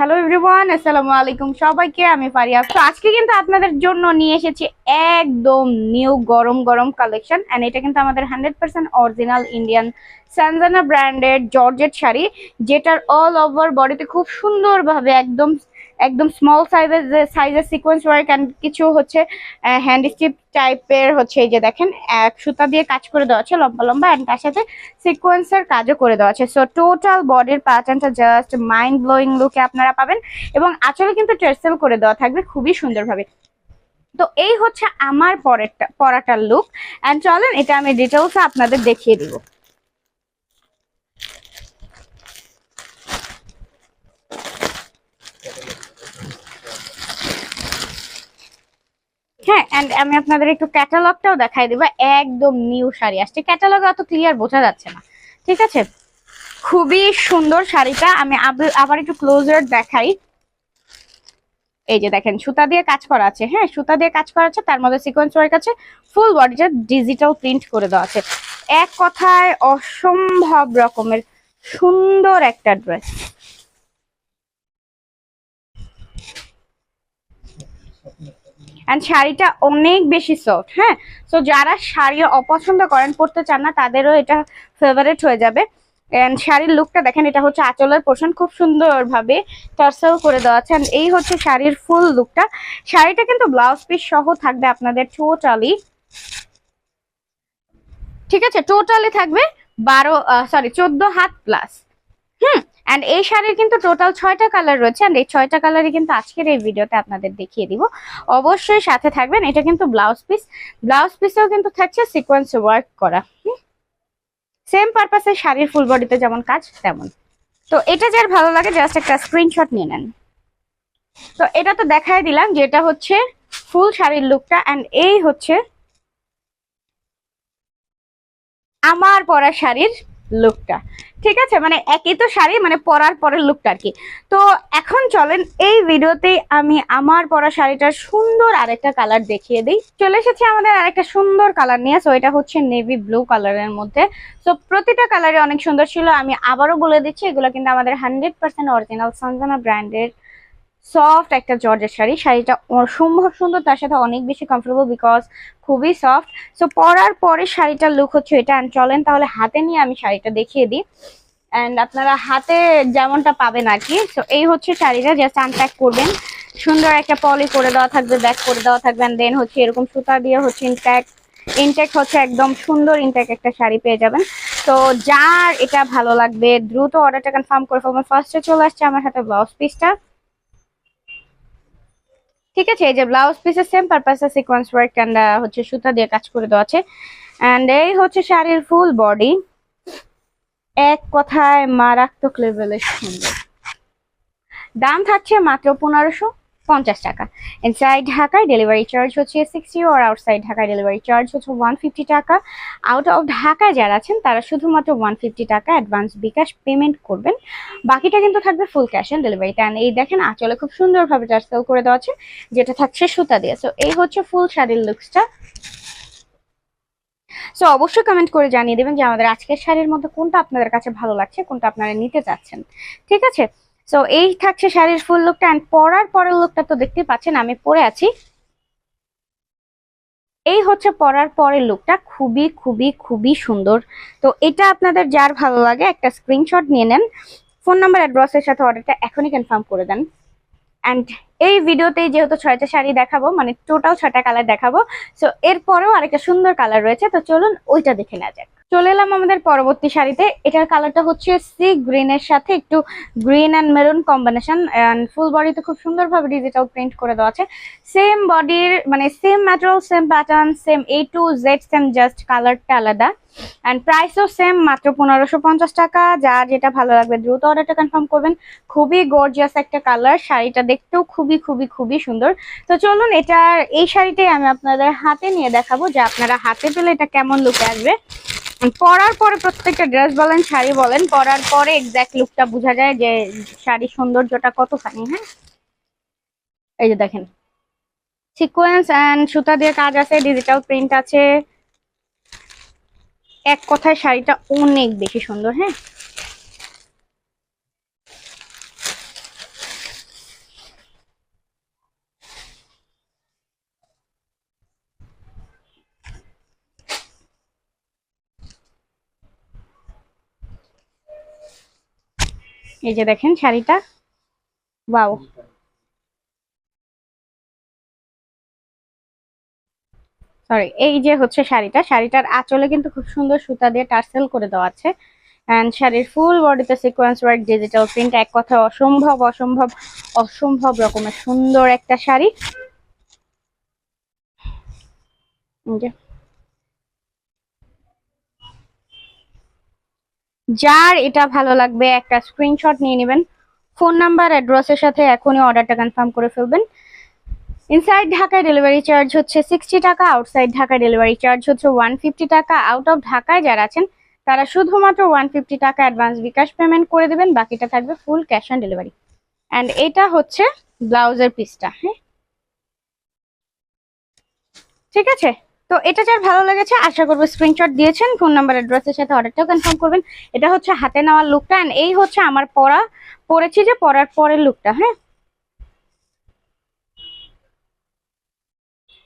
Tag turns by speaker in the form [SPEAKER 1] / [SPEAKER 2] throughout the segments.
[SPEAKER 1] Hello everyone আসসালামু আলাইকুম সবাইকে, আমি ফারিয়া। তো আজকে কিন্তু আপনাদের জন্য নিয়ে এসেছি একদম নিউ গরম গরম কালেকশন এন্ড এটা কিন্তু আমাদের hundred percent original Indian Sanjana branded georgette sari, যেটার অল ওভার বডিতে খুব সুন্দরভাবে একদম একদম স্মল সাইজের যে সাইজের সিকোয়েন্স ওয়ার্ক অ্যান্ড কিছু হচ্ছে হ্যান্ড স্টিপ টাইপের হচ্ছে এই যে দেখেন, এক সুতা দিয়ে কাজ করে দেওয়া আছে, লম্বা লম্বা অ্যান্ড তার সাথে সিকোয়েন্সের কাজও করে দেওয়া আছে। সো টোটাল বডির প্যাটার্নটা জাস্ট মাইন্ড ব্লোয়িং লুকে আপনারা পাবেন এবং আঁচলে কিন্তু টেরসেল করে দেওয়া থাকবে, খুবই সুন্দরভাবে। তো এই হচ্ছে আমার পরেরটা, পরাটার লুক অ্যান্ড চলেন, এটা আমি ডিটেলসে আপনাদের দেখিয়ে দিব। হ্যাঁ অ্যান্ড আমি আপনাদের একটু ক্যাটালগটাও দেখাই দিব। একদম নিউ শাড়ি আসছে। ক্যাটালগে অত ক্লিয়ার বোঝা যাচ্ছে না। ঠিক আছে? খুবই সুন্দর শাড়িটা। আমি আব- আবার একটু ক্লোজার দেখাই। এই যে দেখেন, সুতা দিয়ে কাজ করা আছে। হ্যাঁ সুতা দিয়ে কাজ করা আছে। তার মধ্যে সিকোয়েন্স ওয়ার্ক আছে। ফুল বডিটা ডিজিটাল প্রিন্ট করে দেওয়া আছে। এক কথায় অসম্ভব রকমের সুন্দর একটা ড্রেস অ্যান্ড শাড়িটা অনেক বেশি সফট হ্যাঁ? সো যারা শাড়ি অপছন্দ করেন, পরতে চান না, তাদেরও এটা ফেভারিট হয়ে যাবে। অ্যান্ড শাড়ির লুকটা দেখেন, এটা হচ্ছে আঁচলের পোর্শন খুব সুন্দরভাবে টার্সেল করে দেওয়া আছে। And এই হচ্ছে শাড়ির ফুল লুকটা শাড়িটা কিন্তু ব্লাউজ পিস সহ থাকবে আপনাদের টোটালি ঠিক আছে? টোটালি থাকবে বারো সরি চোদ্দ হাত প্লাস হুম? অ্যান্ড এই শাড়ির কিন্তু টোটাল ছয়টা কালার রয়েছে অ্যান্ড এই ছয়টা কালারই কিন্তু আজকের এই ভিডিওতে আপনাদের দেখিয়ে দিব। অবশ্যই সাথে থাকবেন, এটা কিন্তু ব্লাউজ পিস ব্লাউজ পিসেও কিন্তু থাকছে সিকোয়েন্স ওয়ার্ক করা। সেম পারপাসে শাড়ির ফুল বডিতে যেমন কাজ, তেমন। তো এটা যার ভালো লাগে জাস্ট একটা স্ক্রিনশট নিয়ে নেন। তো এটা তো দেখাই দিলাম যে এটা হচ্ছে ফুল শাড়ির লুকটা অ্যান্ড এই হচ্ছে আমার পরা শাড়ির লুকটা ঠিক আছে? মানে একই তো শাড়ি মানে পরার পরের লুকটা আর কি। তো এখন চলেন, এই ভিডিওতে আমি আমার পরা শাড়িটার সুন্দর আরেকটা কালার দেখিয়ে দিই। চলে এসেছি আমাদের আরেকটা সুন্দর কালার নিয়ে সো এটা হচ্ছে নেভি ব্লু কালারের মধ্যে। সো প্রতিটা কালারে অনেক সুন্দর ছিল, আমি আবারও বলে দিচ্ছি, এগুলো কিন্তু আমাদের হান্ড্রেড পার্সেন্ট অরিজিনাল সঞ্জনা ব্র্যান্ডের সফট একটা জর্জের শাড়ি। শাড়িটা অসম্ভব সুন্দর, তার সাথে অনেক বেশি কমফোর্টেবল বিকজ খুবই সফট সো পরার পরে শাড়িটার লুক হচ্ছে এটা and চলেন তাহলে হাতে নিয়ে আমি শাড়িটা দেখিয়ে দিই। অ্যান্ড আপনারা হাতে যেমনটা পাবেন আর কি। সো এই হচ্ছে শাড়িটা জাস্ট আনপ্যাক করবেন। সুন্দর একটা পলি করে দেওয়া থাকবে ব্যাক করে দেওয়া থাকবে অ্যান্ড দেন হচ্ছে এরকম সুতা দিয়ে হচ্ছে ইনট্যাক ইনটেক হচ্ছে একদম সুন্দর ইনটেক একটা শাড়ি পেয়ে যাবেন। তো যার এটা ভালো লাগবে, দ্রুত অর্ডারটা কনফার্ম করে ফেলবেন। ফার্স্টে চলে আসছে আমার হাতে ব্লাউজ পিসটা ঠিক আছে, এই যে ব্লাউজ পিসের সেম পারপাসে সিকোয়েন্স ওয়ার্ক অ্যান্ড হচ্ছে সুতা দিয়ে কাজ করে দেওয়া আছে। অ্যান্ড এই হচ্ছে শাড়ির ফুল বডি এক কথায় মারাত্মক লেভেলের সুন্দর। দাম থাকছে মাত্র পনেরোশো। পঞ্চাশ টাকা। ইনসাইড ঢাকায় ডেলিভারি চার্জ হচ্ছে সিক্সটি আর আউটসাইড ঢাকায় ডেলিভারি চার্জ হচ্ছে ওয়ান ফিফটি টাকা। আউট অফ ঢাকায় যারা আছেন, তারা শুধুমাত্র ওয়ান ফিফটি টাকা অ্যাডভান্স বিকাশ পেমেন্ট করবেন। বাকিটা কিন্তু থাকবে ফুল ক্যাশ অন ডেলিভারিতে অ্যান্ড এই দেখেন, আঁচলে খুব সুন্দরভাবে টার্সেল করে দেওয়া আছে, যেটা থাকছে সুতা দিয়ে। সো এই হচ্ছে ফুল শাড়ির লুকসটা সো অবশ্যই কমেন্ট করে জানিয়ে দেবেন যে আমাদের আজকের শাড়ির মধ্যে কোনটা আপনাদের কাছে ভালো লাগছে, কোনটা আপনারা নিতে চাচ্ছেন। ঠিক আছে? সো এই থাকছে শাড়ির ফুল লুকটা অ্যান্ড পরার পরের লুকটা তো দেখতে পাচ্ছেন, আমি পরে আছি। এই হচ্ছে পরার পরের লুকটা খুবই খুবই খুবই সুন্দর। তো এটা আপনাদের যার ভালো লাগে, একটা স্ক্রিনশট নিয়ে নেন। ফোন নাম্বার অ্যাড্রেসের সাথে অর্ডারটা এখনই কনফার্ম করে দেন। অ্যান্ড এই ভিডিওতেই যেহেতু ছয়টা শাড়ি দেখাবো মানে টোটাল ছয়টা কালার দেখাবো সো এরপরেও আরেকটা সুন্দর কালার রয়েছে, তো চলুন ওইটা দেখে নেওয়া যাক। চলে এলাম আমাদের পরবর্তী শাড়িতে এটার কালারটা হচ্ছে সি গ্রিনের সাথে একটু green and maroon combination and full বডিতে খুব সুন্দরভাবে ডিজিটাল প্রিন্ট করে দেওয়া আছে। সেম বডির মানে same material same pattern same A to Z same just কালারটা আলাদা। অ্যান্ড প্রাইসও সেম মাত্র পনেরোশো পঞ্চাশ টাকা। যার যেটা ভালো লাগবে, দ্রুত অর্ডারটা কনফার্ম করবেন। খুবই গর্জিয়াস একটা কালার শাড়িটা দেখতেও খুবই খুবই খুবই সুন্দর। তো চলুন, এটার, এই শাড়িটাই আমি আপনাদের হাতে নিয়ে দেখাবো, যে আপনারা হাতে পেলে এটা কেমন লুকে আসবে। পরার পরে প্রত্যেকটা ড্রেস বলেন, শাড়ি বলেন, পরার পরে এক্স্যাক্ট লুকটা বোঝা যায় যে শাড়ির সৌন্দর্যটা কতখানি হ্যাঁ? এই যে দেখেন। সিকোয়েন্স অ্যান্ড সুতা দিয়ে কাজ আছে ডিজিটাল প্রিন্ট আছে। এক কথায় শাড়িটা অনেক বেশি সুন্দর হ্যাঁ? এই যে দেখেন শাড়িটা। বাউ সরি এই যে হচ্ছে শাড়িটা, শাড়িটার আঁচলে কিন্তু খুব সুন্দর সুতা দিয়ে টার্সেল করে দেওয়া আছে। অ্যান্ড শাড়ির ফুল বডিতে সিকোয়েন্স ওয়ার্ক ডিজিটাল প্রিন্ট এক কথা অসম্ভব অসম্ভব অসম্ভব রকমের সুন্দর একটা শাড়ি এই যে যার এটা ভালো লাগবে, একটা স্ক্রিনশট নিয়ে নেবেন। ফোন নাম্বার অ্যাড্রেসের সাথে এখনই অর্ডারটা কনফার্ম করে ফেলবেন। ইনসাইড ঢাকায় ডেলিভারি চার্জ হচ্ছে সিক্সটি টাকা আউটসাইড ঢাকায় ডেলিভারি চার্জ হচ্ছে ওয়ান ফিফটি টাকা। আউট অফ ঢাকায় যারা আছেন, তারা শুধুমাত্র ওয়ান ফিফটি টাকা অ্যাডভান্স বিকাশ পেমেন্ট করে দেবেন, বাকিটা থাকবে full cash on delivery and এটা হচ্ছে ব্লাউজের পিসটা হ্যাঁ? ঠিক আছে? তো এটা যার ভালো লেগেছে, আশা করব স্ক্রিনশট দিয়েছেন ফোন নাম্বার অ্যাড্রেসের সাথে অর্ডারটাও কনফার্ম করবেন। এটা হচ্ছে হাতে নেওয়ার লুকটা অ্যান্ড এই হচ্ছে আমার পরা, পরেছি যে পরার পরের লুকটা হ্যাঁ?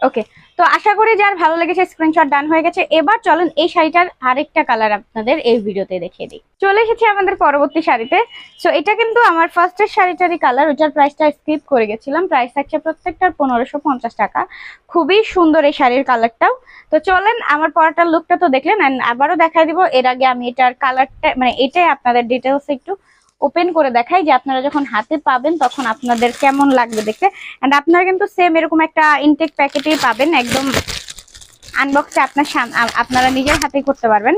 [SPEAKER 1] ওকে তো আশা করি যার ভালো লেগেছে স্ক্রিনশট ডান হয়ে গেছে। এবার চলেন এই শাড়িটার আরেকটা কালার আপনাদের এই ভিডিওতে দেখিয়ে দিই। চলে এসেছি আমাদের পরবর্তী শাড়িতে। সো এটা কিন্তু আমার ফার্স্টের শাড়িটারই কালার ওটার প্রাইসটা স্কিপ করে গেছিলাম। প্রাইস থাকছে প্রত্যেকটার পনেরোশো পঞ্চাশ টাকা। খুবই সুন্দর এই শাড়ির কালারটাও তো চলেন, আমার পরাটার লুকটা তো দেখলেন অ্যান্ড আবারও দেখাই দিব। এর আগে আমি এটার কালারটা মানে এটাই আপনাদের ডিটেলস একটু ওপেন করে দেখাই যে আপনারা যখন হাতে পাবেন তখন আপনাদের কেমন লাগবে দেখতে। অ্যান্ড আপনারা কিন্তু সেম এরকম একটা ইনটেক প্যাকেটেই পাবেন, একদম আনবক্সে আপনার আপনারা নিজের হাতে করতে পারবেন।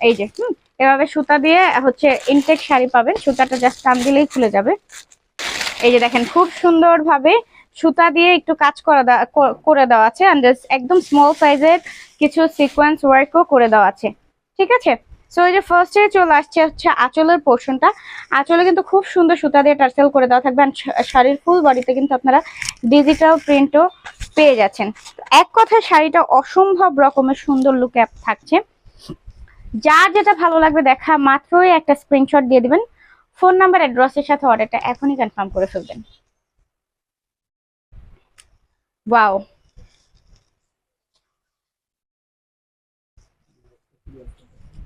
[SPEAKER 1] এই যে, হুম, এভাবে সুতা দিয়ে হচ্ছে ইনটেক শাড়ি পাবেন, সুতাটা জাস্ট টান দিলেই খুলে যাবে। এই যে দেখেন, খুব সুন্দরভাবে সুতা দিয়ে একটু কাজ করা করে দেওয়া আছে। একদম স্মল সাইজের কিছু সিকোয়েন্স ওয়ার্কও করে দেওয়া আছে। ঠিক আছে? সো এই যে ফার্স্টে চলে আসছে হচ্ছে আঁচলের পোর্শনটা। আঁচলে কিন্তু খুব সুন্দর সুতা দিয়ে টার্সেল করে দেওয়া থাকবে। শাড়ির ফুল বডিতে কিন্তু আপনারা ডিজিটাল প্রিন্টও পেয়ে যাচ্ছেন। এক কথায় শাড়িটা অসম্ভব রকমের সুন্দর লুকে থাকছে। যার যেটা ভালো লাগবে দেখা, মাত্রই একটা স্ক্রিনশট দিয়ে দিবেন। ফোন নাম্বার অ্যাড্রেসের সাথে অর্ডারটা এখনই কনফার্ম করে ফেলবেন। ওয়াও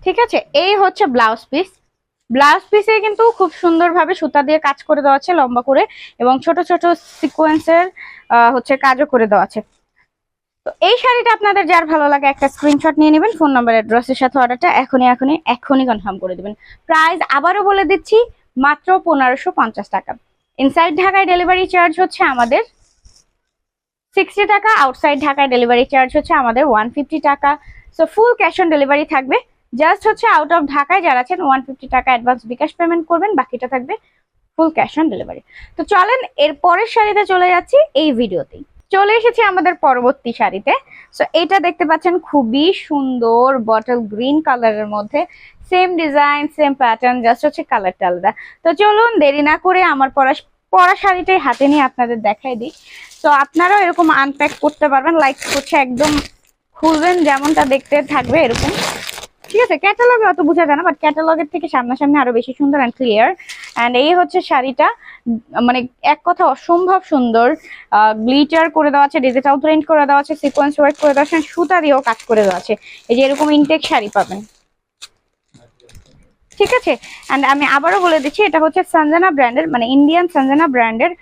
[SPEAKER 1] ঠিক আছে? এই হচ্ছে ব্লাউজ পিস ব্লাউজ পিসে কিন্তু খুব সুন্দরভাবে সুতা দিয়ে কাজ করে দেওয়া আছে লম্বা করে এবং ছোট ছোট সিকোয়েন্সের হচ্ছে কাজও করে দেওয়া আছে। তো এই শাড়িটা আপনাদের যার ভালো লাগে একটা স্ক্রিনশট নিয়ে নেবেন ফোন নাম্বার অ্যাড্রেসের সাথে অর্ডারটা এখনই এখনই এখনই কনফার্ম করে দেবেন। প্রাইস আবারও বলে দিচ্ছি, মাত্র পনেরোশো টাকা। ইনসাইড ঢাকায় ডেলিভারি চার্জ হচ্ছে আমাদের সিক্সটি টাকা আউটসাইড ঢাকায় ডেলিভারি চার্জ হচ্ছে আমাদের ওয়ান টাকা। So full cash on delivery থাকবে। জাস্ট হচ্ছে আউট অফ ঢাকায় যারা আছেন ওয়ান ফিফটি টাকা অ্যাডভান্স বিকাশ পেমেন্ট করবেন, বাকিটা থাকবে ফুল ক্যাশ অন ডেলিভারি তো চলেন, এর পরের শাড়িতে চলে যাচ্ছি, এই ভিডিওতেই। চলে এসেছি আমাদের পরবর্তী শাড়িতে। সো এটা দেখতে পাচ্ছেন, খুবই সুন্দর বটল গ্রিন কালারের মধ্যে। Same design same pattern just হচ্ছে কালারটা আলাদা। তো চলুন, দেরি না করে আমার পরা পরা শাড়িটাই হাতে নিয়ে আপনাদের দেখাই দিই। তো আপনারাও এরকম আনপ্যাক করতে পারবেন লাইক হচ্ছে একদম খুলবেন, যেমনটা দেখতে থাকবে এরকম। ঠিক আছে ক্যাটালগে অত বোঝা যায় না বাট ক্যাটালগের থেকে সামনাসামনি আরও বেশি সুন্দর অ্যান্ড ক্লিয়ার অ্যান্ড এই হচ্ছে শাড়িটা মানে এক কথা অসম্ভব সুন্দর গ্লিটার করে দেওয়া আছে ডিজিটাল প্রিন্ট করে দেওয়া আছে সিকোয়েন্স ওয়ার্ক করে দেওয়া আছে সুতা দিয়েও কাজ করে দেওয়া আছে। এই যে এরকম ইনটেক শাড়ি পাবেন। ঠিক আছে? অ্যান্ড আমি আবারও বলে দিচ্ছি, এটা হচ্ছে সঞ্জনা ব্র্যান্ডের মানে ইন্ডিয়ান সঞ্জনা ব্র্যান্ডের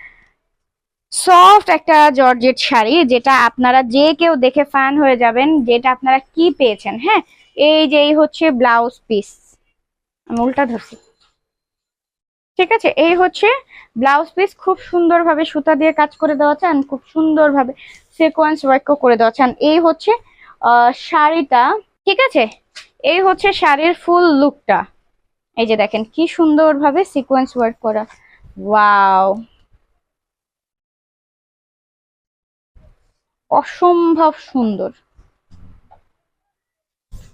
[SPEAKER 1] সফট একটা জর্জেট শাড়ি, যেটা আপনারা যে কেউ দেখে ফ্যান হয়ে যাবেন, যেটা আপনারা কি পেয়েছেন হ্যাঁ? এই যে এই হচ্ছে ব্লাউজ পিস। আমি উল্টা ধরছি। ঠিক আছে? এই হচ্ছে ব্লাউজ পিস খুব সুন্দরভাবে সুতা দিয়ে কাজ করে দেওয়া and খুব সুন্দরভাবে সিকোয়েন্স ওয়ার্কও করে দেওয়া and এই হচ্ছে শাড়িটা। ঠিক আছে? এই হচ্ছে শাড়ির ফুল লুকটা এই যে দেখেন, কি সুন্দরভাবে সিকোয়েন্স ওয়ার্ক করা। ওয়াও অসম্ভব সুন্দর।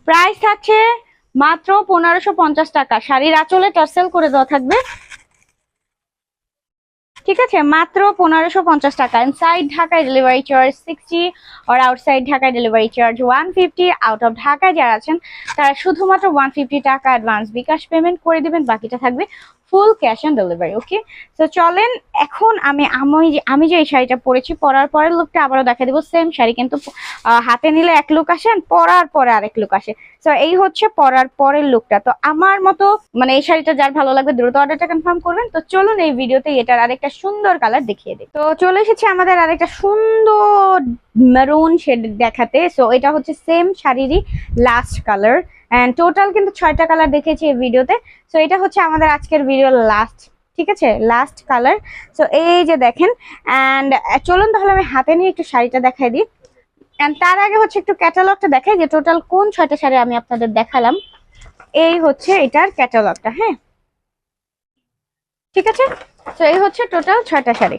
[SPEAKER 1] প্রাইস থাকছে মাত্র পনেরোশো পঞ্চাশ টাকা। শাড়ির আঁচলে টার্সেল করে দেওয়া থাকবে। ঠিক আছে, মাত্র পনেরোশো পঞ্চাশ টাকা। ইনসাইড ঢাকায় ডেলিভারি চার্জ সিক্সটি আর আউটসাইড ঢাকায় delivery charge one fifty out of ঢাকায় যারা আছেন, তারা শুধুমাত্র ওয়ান ফিফটি টাকা অ্যাডভান্স বিকাশ পেমেন্ট করে দেবেন, বাকিটা থাকবে full cash on delivery okay তো চলেন, এখন আমি আমি যে আমি যে এই শাড়িটা পরেছি, পরার পরের লুকটা আবারও দেখা দেবো সেম শাড়ি, কিন্তু হাতে নিলে এক লুক আসেন পরার পরে আরেক লুক আসে। তো এই হচ্ছে পরার পরের লুকটা তো আমার মতো মানে এই শাড়িটা যার ভালো লাগবে দ্রুত অর্ডারটা কনফার্ম করবেন। তো চলুন এই ভিডিওতে এটার আরেকটা সুন্দর কালার দেখিয়ে দিই। তো চলে এসেছে আমাদের আরেকটা সুন্দর মেরুন শেড দেখাতে। সো এটা হচ্ছে সেম শাড়িরই লাস্ট কালার এন্ড টোটাল কিন্তু ছয়টা কালার দেখেছি এই ভিডিওতে। সো এটা হচ্ছে আমাদের আজকের ভিডিও লাস্ট ঠিক আছে? লাস্ট কালার সো এই যে দেখেন। অ্যান্ড চলুন তাহলে আমি হাতে নিয়ে একটু শাড়িটা দেখাই দিই। অ্যান্ড তার আগে হচ্ছে একটু ক্যাটালগটা দেখাই যে টোটাল কোন ছয়টা শাড়ি আমি আপনাদের দেখালাম। এই হচ্ছে এটার ক্যাটালগটা হ্যাঁ? ঠিক আছে? তো এই হচ্ছে টোটাল ছয়টা শাড়ি।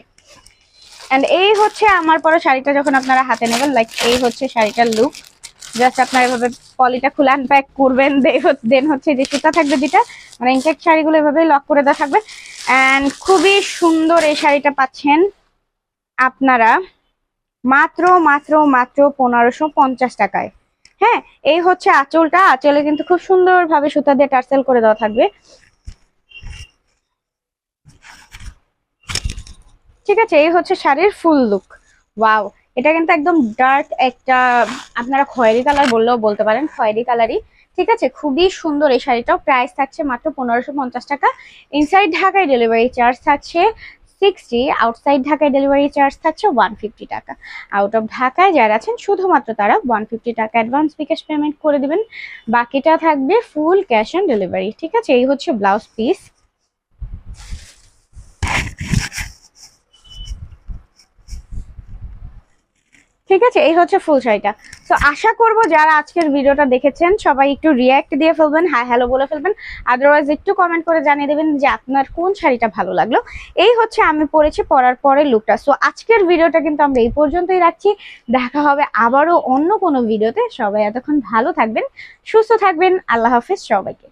[SPEAKER 1] অ্যান্ড এই হচ্ছে আমার পরে শাড়িটা যখন আপনারা হাতে নেবেন লাইক এই হচ্ছে শাড়িটার লুক জাস্ট আপনারা এভাবে পলিটা খুলে আনপ্যাক করবেন, দেন হচ্ছে যে সুতা থাকবে যেটা মানে ইনটেক শাড়িগুলো এভাবেই লক করে দেওয়া থাকবে। অ্যান্ড খুবই সুন্দর এই শাড়িটা পাচ্ছেন আপনারা। মাত্র মাত্র মাত্র পনেরোশো পঞ্চাশ টাকায়। হ্যাঁ এই হচ্ছে আঁচলটা। আঁচলে কিন্তু খুব সুন্দরভাবে সুতা দিয়ে টার্সেল করে দেওয়া থাকবে। ঠিক আছে, এই হচ্ছে শাড়ির ফুল লুক। ওয়াও, এটা কিন্তু একদম ডার্ক একটা, আপনারা খয়েরি কালার বললেও বলতে পারেন, খয়েরি কালারই। ঠিক আছে, খুবই সুন্দর এই শাড়িটাও। প্রাইস থাকছে মাত্র পনেরোশো টাকা। ইনসাইড ঢাকায় ডেলিভারি চার্জ থাকছে সিক্সটি আউটসাইড ঢাকায় ডেলিভারি চার্জ থাকছে ওয়ান ফিফটি টাকা। আউট অফ ঢাকায় যারা আছেন, শুধুমাত্র তারা ওয়ান ফিফটি টাকা অ্যাডভান্স বিকাশ পেমেন্ট করে দেবেন। বাকিটা থাকবে ফুল ক্যাশ অন ডেলিভারি ঠিক আছে? এই হচ্ছে ব্লাউজ পিস ঠিক আছে? এই হচ্ছে ফুল শাড়িটা। তো আশা করব যারা আজকের ভিডিওটা দেখেছেন, সবাই একটু রিয়াক্ট দিয়ে ফেলবেন হাই হ্যালো বলে ফেলবেন। আদারওয়াইজ একটু কমেন্ট করে জানিয়ে দেবেন যে আপনার কোন শাড়িটা ভালো লাগল। এই হচ্ছে আমি পরেছি, পরার পরে লুকটা সো আজকের ভিডিওটা কিন্তু আমরা এই পর্যন্তই রাখছি। দেখা হবে আবারও অন্য কোনো ভিডিওতে। সবাই এতক্ষণ ভালো থাকবেন, সুস্থ থাকবেন। আল্লাহ হাফেজ সবাইকে।